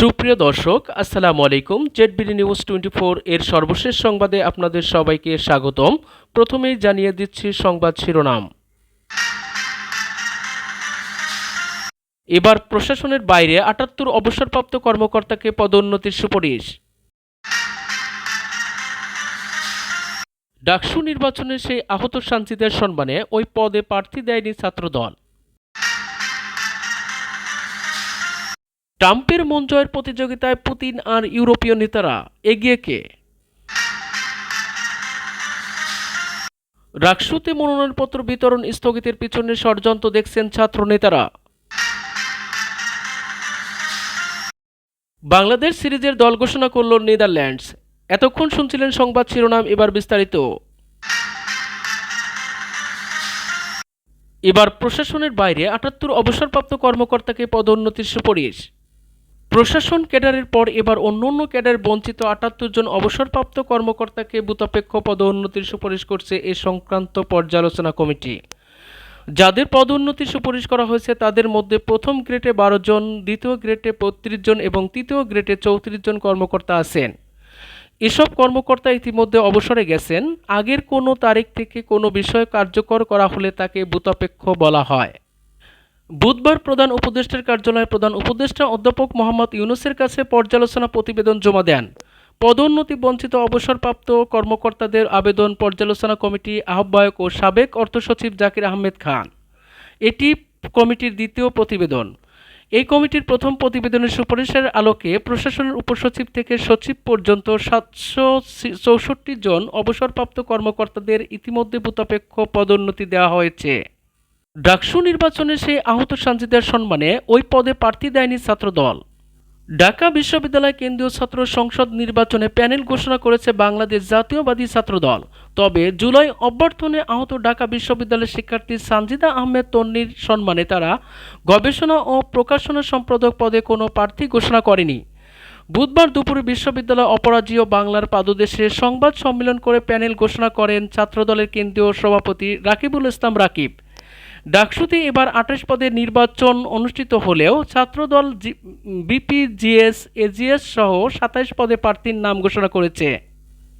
সুপ্রিয় দর্শক, আসসালামু আলাইকুম। জেডবিডি নিউজ টোয়েন্টি ফোর এর সর্বশেষ সংবাদে আপনাদের সবাইকে স্বাগতম। প্রথমেই জানিয়ে দিচ্ছি সংবাদ শিরোনাম। এবার প্রশাসনের বাইরে আটাত্তর অবসরপ্রাপ্ত কর্মকর্তাকে পদোন্নতির সুপারিশ। ডাকসু নির্বাচনে সেই আহত শান্তিদের সম্মানে ওই পদে প্রার্থী দেয়নি ছাত্রদল। ট্রাম্পের মন জয়ের প্রতিযোগিতায় পুতিন আর ইউরোপীয় নেতারা এগিয়ে কে? রাকসুতে মনোনয়নপত্র বিতরণ স্থগিতের পিছনে ষড়যন্ত্র দেখছেন ছাত্র নেতারা বাংলাদেশ সিরিজের দল ঘোষণা করল নেদারল্যান্ডস। এতক্ষণ শুনছিলেন সংবাদ শিরোনাম, এবার বিস্তারিত। এবার প্রশাসনের বাইরে আটাত্তর অবসরপ্রাপ্ত কর্মকর্তাকে পদোন্নতির সুপারিশ। প্রশাসন ক্যাডারের পর এবার অন্য অন্য ক্যাডার বঞ্চিত আটাত্তর জন অবসরপ্রাপ্ত কর্মকর্তাকে বুতাপেক্ষ পদোন্নতির সুপারিশ করছে এ সংক্রান্ত পর্যালোচনা কমিটি। যাদের পদোন্নতির সুপারিশ করা হয়েছে, তাদের মধ্যে প্রথম গ্রেডে বারো জন, দ্বিতীয় গ্রেডে বত্রিশ জন এবং তৃতীয় গ্রেডে চৌত্রিশ জন কর্মকর্তা আছেন। এসব কর্মকর্তা ইতিমধ্যে অবসরে গেছেন। আগের কোনো তারিখ থেকে কোনো বিষয় কার্যকর করা হলে তাকে বুতাপেক্ষ বলা হয়। বুধবার প্রধান উপদেষ্টার কার্যালয়ে প্রধান উপদেষ্টা অধ্যাপক মোহাম্মদ ইউনুসের কাছে পর্যালোচনা প্রতিবেদন জমা দেন। পদোন্নতি বঞ্চিত অবসরপ্রাপ্ত কর্মকর্তাদের আবেদন পর্যালোচনা কমিটি আহ্বায়ক ও সাবেক অর্থ সচিব জাকির আহমেদ খান। এটি কমিটির দ্বিতীয় প্রতিবেদন। এই কমিটির প্রথম প্রতিবেদনের সুপারিশের আলোকে প্রশাসনের উপসচিব থেকে সচিব পর্যন্ত সাতশো চৌষট্টি জন অবসরপ্রাপ্ত কর্মকর্তাদের ইতিমধ্যে ভূতাপেক্ষ পদোন্নতি দেওয়া হয়েছে। ডাকসু নির্বাচনে সেই আহত সাঞ্জিদের সম্মানে ওই পদে প্রার্থী দেয়নি ছাত্রদল। ঢাকা বিশ্ববিদ্যালয় কেন্দ্রীয় ছাত্র সংসদ নির্বাচনে প্যানেল ঘোষণা করেছে বাংলাদেশ জাতীয়বাদী ছাত্রদল। তবে জুলাই অভ্যর্থনে আহত ঢাকা বিশ্ববিদ্যালয়ের শিক্ষার্থী সানজিদা আহমেদ তন্নির সম্মানে তারা গবেষণা ও প্রকাশনা সম্পাদক পদে কোনো প্রার্থী ঘোষণা করেনি। বুধবার দুপুরে বিশ্ববিদ্যালয় অপরাজীয় বাংলার পাদদেশে সংবাদ সম্মেলন করে প্যানেল ঘোষণা করেন ছাত্রদলের কেন্দ্রীয় সভাপতি রাকিবুল ইসলাম রাকিব। ডাকসুতে এবার আঠাশ পদের নির্বাচন অনুষ্ঠিত হলেও ছাত্রদল বিপিজিএস, এজিএস সহ সাতাইশ পদে প্রার্থীর নাম ঘোষণা করেছে।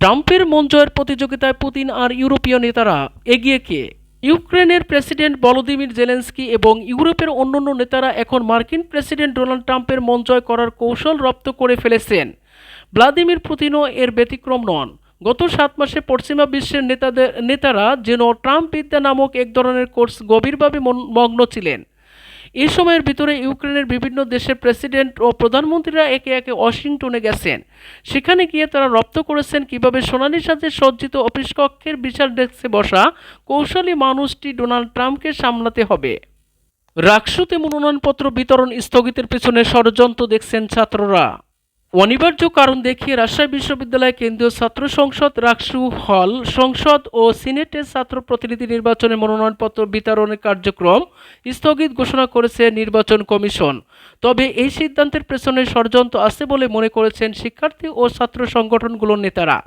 ট্রাম্পের মন জয়ের প্রতিযোগিতায় পুতিন আর ইউরোপীয় নেতারা এগিয়ে কে? ইউক্রেনের প্রেসিডেন্ট ভলোদিমির জেলেন্সকি এবং ইউরোপের অন্যান্য নেতারা এখন মার্কিন প্রেসিডেন্ট ডোনাল্ড ট্রাম্পের মন জয় করার কৌশল রপ্ত করে ফেলেছেন। ভ্লাদিমির পুতিনও এর ব্যতিক্রম নন। গত সাত মাসে পশ্চিমা বিশ্বের নেতাদের নেতারা যেন ট্রাম্প বিদ্যা নামক এক ধরনের কোর্স গভীরভাবে মগ্ন ছিলেন। এই সময়ের ভিতরে ইউক্রেনের বিভিন্ন দেশের প্রেসিডেন্ট ও প্রধানমন্ত্রীরা একে একে ওয়াশিংটনে গেছেন। সেখানে গিয়ে তারা রপ্ত করেছেন কীভাবে সোনালি সাজে সজ্জিত অফিস কক্ষের বিশাল ডেস্কে বসা কৌশলী মানুষটি ডোনাল্ড ট্রাম্পকে সামলাতে হবে। রাকসুতে মনোনয়নপত্র বিতরণ স্থগিতের পেছনে ষড়যন্ত্র দেখছেন ছাত্ররা। অনিবার্য কারণ দেখিয়ে রাজশাহী বিশ্ববিদ্যালয় কেন্দ্রীয় ছাত্র সংসদ, রাকসু হল সংসদ ও সিনেটের ছাত্র প্রতিনিধি নির্বাচনে মনোনয়নপত্র বিতরণের কার্যক্রম স্থগিত ঘোষণা করেছে নির্বাচন কমিশন। তবে এই সিদ্ধান্তের পেছনে ষড়যন্ত্র আছে বলে মনে করেছেন শিক্ষার্থী ও ছাত্র সংগঠনগুলোর নেতারা।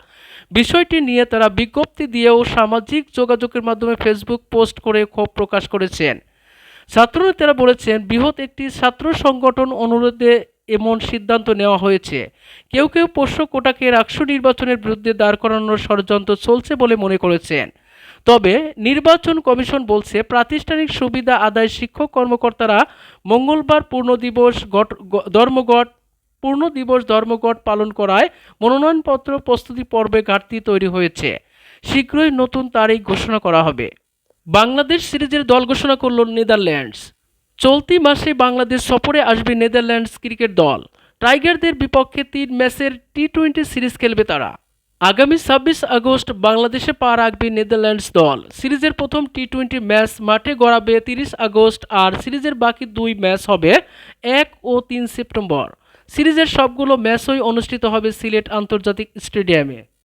বিষয়টি নিয়ে তারা বিজ্ঞপ্তি দিয়েও সামাজিক যোগাযোগের মাধ্যমে ফেসবুক পোস্ট করে ক্ষোভ প্রকাশ করেছেন। ছাত্রনেতারা বলেছেন, বৃহৎ একটি ছাত্র সংগঠন অনুরোধে এমন সিদ্ধান্ত নেওয়া হয়েছে। কেউ কেউ পোষ্য কোটাকে রাষ্ট্র নির্বাচনের বিরুদ্ধে দাঁড় করানোর ষড়যন্ত্র চলছে বলে মনে করেছেন। তবে নির্বাচন কমিশন বলছে, প্রাতিষ্ঠানিক সুবিধা আদায় শিক্ষক কর্মকর্তারা মঙ্গলবার পূর্ণ দিবস গট ধর্মঘট, পূর্ণ দিবস ধর্মঘট পালন করায় মনোনয়নপত্র প্রস্তুতি পর্বে ঘাটতি তৈরি হয়েছে। শীঘ্রই নতুন তারিখ ঘোষণা করা হবে। বাংলাদেশ সিরিজের দল ঘোষণা করল নেদারল্যান্ডস। চলতি মাসে বাংলাদেশ সফরে আসবে নেদারল্যান্ডস ক্রিকেট দল। টাইগারদের বিপক্ষে তিন ম্যাচের টি টোয়েন্টি সিরিজ খেলবে তারা। আগামী ছাব্বিশ আগস্ট বাংলাদেশে পা রাখবে নেদারল্যান্ডস দল। সিরিজের প্রথম টি টোয়েন্টি ম্যাচ মাঠে গড়াবে তিরিশ আগস্ট আর সিরিজের বাকি দুই ম্যাচ হবে এক ও তিন সেপ্টেম্বর। সিরিজের সবগুলো ম্যাচই অনুষ্ঠিত হবে সিলেট আন্তর্জাতিক স্টেডিয়ামে।